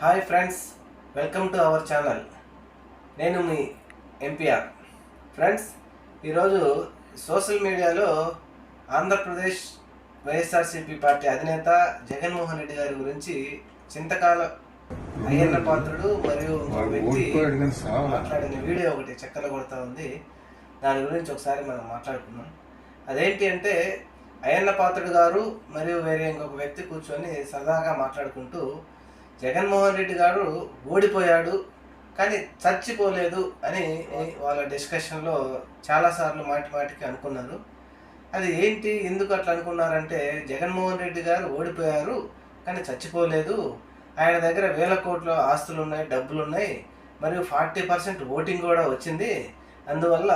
Hi friends welcome to our channel. నేను మీ MPR friends ఈరోజు సోషల్ మీడియాలో ఆంధ్రప్రదేశ్ వైఎస్ఆర్సీపీ పార్టీ అధినేత జగన్మోహన్ రెడ్డి గారి గురించి చింతకాల అయ్యన్న పాత్రుడు మరియు వ్యక్తి మాట్లాడిన వీడియో ఒకటి చక్కలు కొడతా ఉంది. దాని గురించి ఒకసారి మనం మాట్లాడుకుందాం. అదేంటి అంటే అయ్యన్న పాత్రుడు గారు మరియు వేరే ఇంకొక వ్యక్తి కూర్చొని సరదాగా మాట్లాడుకుంటూ జగన్మోహన్ రెడ్డి గారు ఓడిపోయాడు కానీ చచ్చిపోలేదు అని వాళ్ళ డిస్కషన్లో చాలాసార్లు మాటి మాటికి అనుకున్నారు. అది ఏంటి? ఎందుకు అట్లా అనుకున్నారంటే జగన్మోహన్ రెడ్డి గారు ఓడిపోయారు కానీ చచ్చిపోలేదు. ఆయన దగ్గర వేల కోట్ల ఆస్తులు ఉన్నాయి డబ్బులు ఉన్నాయి మరియు ఫార్టీ పర్సెంట్ ఓటింగ్ కూడా వచ్చింది. అందువల్ల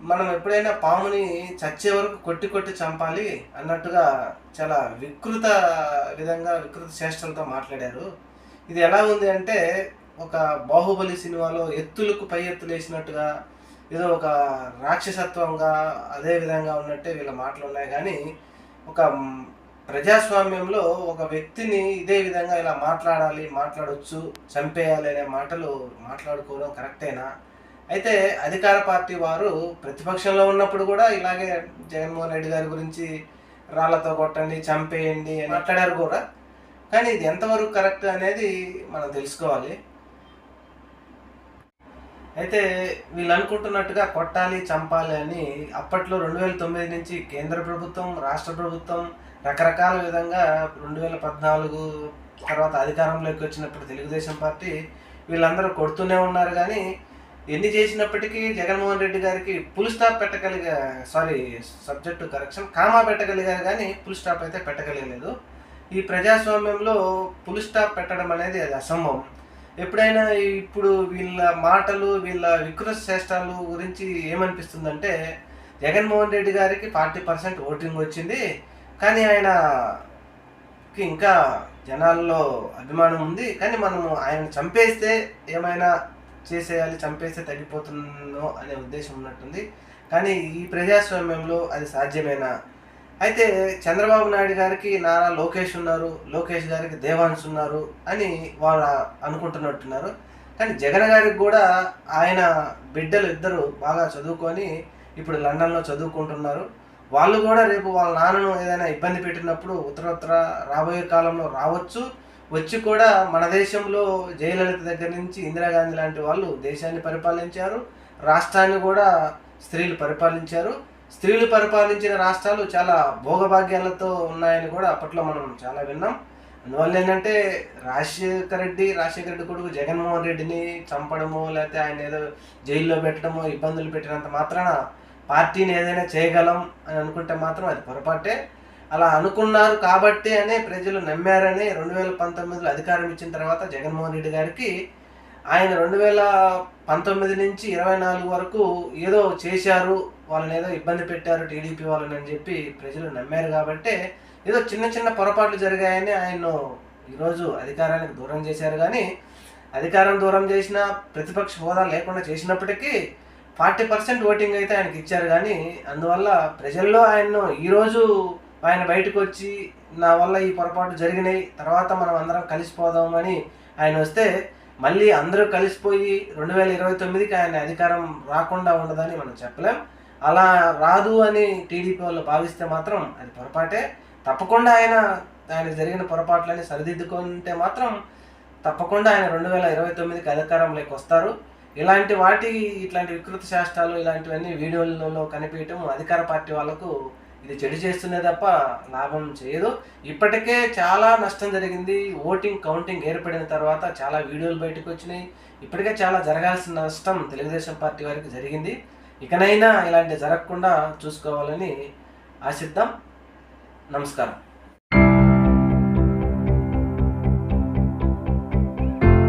మనం ఎప్పుడైనా పాముని చచ్చే వరకు కొట్టి కొట్టి చంపాలి అన్నట్టుగా చాలా వికృత విధంగా వికృత చేష్టలతో మాట్లాడారు. ఇది ఎలా ఉంది అంటే ఒక బాహుబలి సినిమాలో ఎత్తులకు పై ఎత్తులు వేసినట్టుగా ఏదో ఒక రాక్షసత్వంగా అదే విధంగా ఉన్నట్టే వీళ్ళ మాటలు ఉన్నాయి. కానీ ఒక ప్రజాస్వామ్యంలో ఒక వ్యక్తిని ఇదే విధంగా ఇలా మాట్లాడాలి మాట్లాడవచ్చు చంపేయాలి అనే మాటలు మాట్లాడుకోవడం కరెక్టేనా? అయితే అధికార పార్టీ వారు ప్రతిపక్షంలో ఉన్నప్పుడు కూడా ఇలాగే జగన్మోహన్ రెడ్డి గారి గురించి రాళ్ళతో కొట్టండి చంపేయండి అని మాట్లాడారు కూడా. కానీ ఇది ఎంతవరకు కరెక్ట్ అనేది మనం తెలుసుకోవాలి. అయితే వీళ్ళు అనుకుంటున్నట్టుగా కొట్టాలి చంపాలి అని అప్పట్లో రెండు వేల తొమ్మిది నుంచి కేంద్ర ప్రభుత్వం రాష్ట్ర ప్రభుత్వం రకరకాల విధంగా రెండు వేల పద్నాలుగు తర్వాత అధికారంలోకి వచ్చినప్పుడు తెలుగుదేశం పార్టీ వీళ్ళందరూ కొడుతూనే ఉన్నారు. కానీ ఎన్ని చేసినప్పటికీ జగన్మోహన్ రెడ్డి గారికి ఫుల్ స్టాప్ పెట్టగలిగా సారీ సబ్జెక్టు కరెక్షన్ కామా పెట్టగలిగారు కానీ ఫుల్ స్టాప్ అయితే పెట్టగలిగలేదు. ఈ ప్రజాస్వామ్యంలో ఫుల్ స్టాప్ పెట్టడం అనేది అది అసంభవం. ఎప్పుడైనా ఇప్పుడు వీళ్ళ మాటలు వీళ్ళ వికృత చేష్టాలు గురించి ఏమనిపిస్తుందంటే జగన్మోహన్ రెడ్డి గారికి ఫార్టీ పర్సెంట్ ఓటింగ్ వచ్చింది కానీ ఆయనకి ఇంకా జనాల్లో అభిమానం ఉంది కానీ మనము ఆయన చంపేస్తే ఏమైనా చేసేయాలి చంపేస్తే తగ్గిపోతుందో అనే ఉద్దేశం ఉన్నట్టుంది. కానీ ఈ ప్రజాస్వామ్యంలో అది సాధ్యమేనా? అయితే చంద్రబాబు నాయుడు గారికి నారా లోకేష్ ఉన్నారు లోకేష్ గారికి దేవాన్స్ ఉన్నారు అని వాళ్ళు అనుకుంటున్నట్టున్నారు. కానీ జగన్ గారికి కూడా ఆయన బిడ్డలు ఇద్దరు బాగా చదువుకొని ఇప్పుడు లండన్లో చదువుకుంటున్నారు. వాళ్ళు కూడా రేపు వాళ్ళ నాన్నను ఏదైనా ఇబ్బంది పెట్టినప్పుడు ఉత్తర రాబోయే కాలంలో రావచ్చు. వచ్చి కూడా మన దేశంలో జయలలిత దగ్గర నుంచి ఇందిరాగాంధీ లాంటి వాళ్ళు దేశాన్ని పరిపాలించారు రాష్ట్రాన్ని కూడా స్త్రీలు పరిపాలించారు. స్త్రీలు పరిపాలించిన రాష్ట్రాలు చాలా భోగభాగ్యాలతో ఉన్నాయని కూడా అప్పట్లో మనం చాలా విన్నాం. అందువల్ల ఏంటంటే రాజశేఖర రెడ్డి రాజశేఖర రెడ్డి కొడుకు జగన్మోహన్ రెడ్డిని చంపడము లేకపోతే ఆయన ఏదో జైల్లో పెట్టడము ఇబ్బందులు పెట్టినంత మాత్రాన పార్టీని ఏదైనా చేయగలం అని అనుకుంటే మాత్రం అది పొరపాటే. అలా అనుకున్నారు కాబట్టి అనే ప్రజలు నమ్మారని రెండు వేల పంతొమ్మిదిలో అధికారం ఇచ్చిన తర్వాత జగన్మోహన్ రెడ్డి గారికి ఆయన రెండు వేల పంతొమ్మిది నుంచి ఇరవై నాలుగు వరకు ఏదో చేశారు వాళ్ళని ఏదో ఇబ్బంది పెట్టారు టీడీపీ వాళ్ళని అని చెప్పి ప్రజలు నమ్మారు కాబట్టి ఏదో చిన్న చిన్న పొరపాట్లు జరిగాయని ఆయన ఈరోజు అధికారానికి దూరం చేశారు. కానీ అధికారం దూరం చేసిన ప్రతిపక్ష హోదా లేకుండా చేసినప్పటికీ ఫార్టీ పర్సెంట్ ఓటింగ్ అయితే ఆయనకి ఇచ్చారు. కానీ అందువల్ల ప్రజల్లో ఆయన్ను ఈరోజు ఆయన బయటకు వచ్చి నా వల్ల ఈ పొరపాటు జరిగినాయి తర్వాత మనం అందరం కలిసిపోదామని ఆయన వస్తే మళ్ళీ అందరూ కలిసిపోయి రెండు వేల ఇరవై తొమ్మిదికి ఆయన అధికారం రాకుండా ఉండదని మనం చెప్పలేం. అలా రాదు అని టీడీపీ వాళ్ళు భావిస్తే మాత్రం అది పొరపాటే. తప్పకుండా ఆయన ఆయన జరిగిన పొరపాట్లని సరిదిద్దుకుంటే మాత్రం తప్పకుండా ఆయన రెండు వేల ఇరవై తొమ్మిదికి అధికారంలోకి వస్తారు. ఇలాంటి వాటి ఇట్లాంటి వికృత శాస్త్రాలు ఇలాంటివన్నీ వీడియోలలో కనిపించడం అధికార పార్టీ వాళ్ళకు ఇది చెడు చేస్తున్నే తప్ప లాభం చేయదు. ఇప్పటికే చాలా నష్టం జరిగింది. ఓటింగ్ కౌంటింగ్ ఏర్పడిన తర్వాత చాలా వీడియోలు బయటకు వచ్చినాయి. ఇప్పటికే చాలా జరగాల్సిన నష్టం తెలుగుదేశం పార్టీ వారికి జరిగింది. ఇకనైనా ఇలాంటి జరగకుండా చూసుకోవాలని ఆశిద్దాం. నమస్కారం.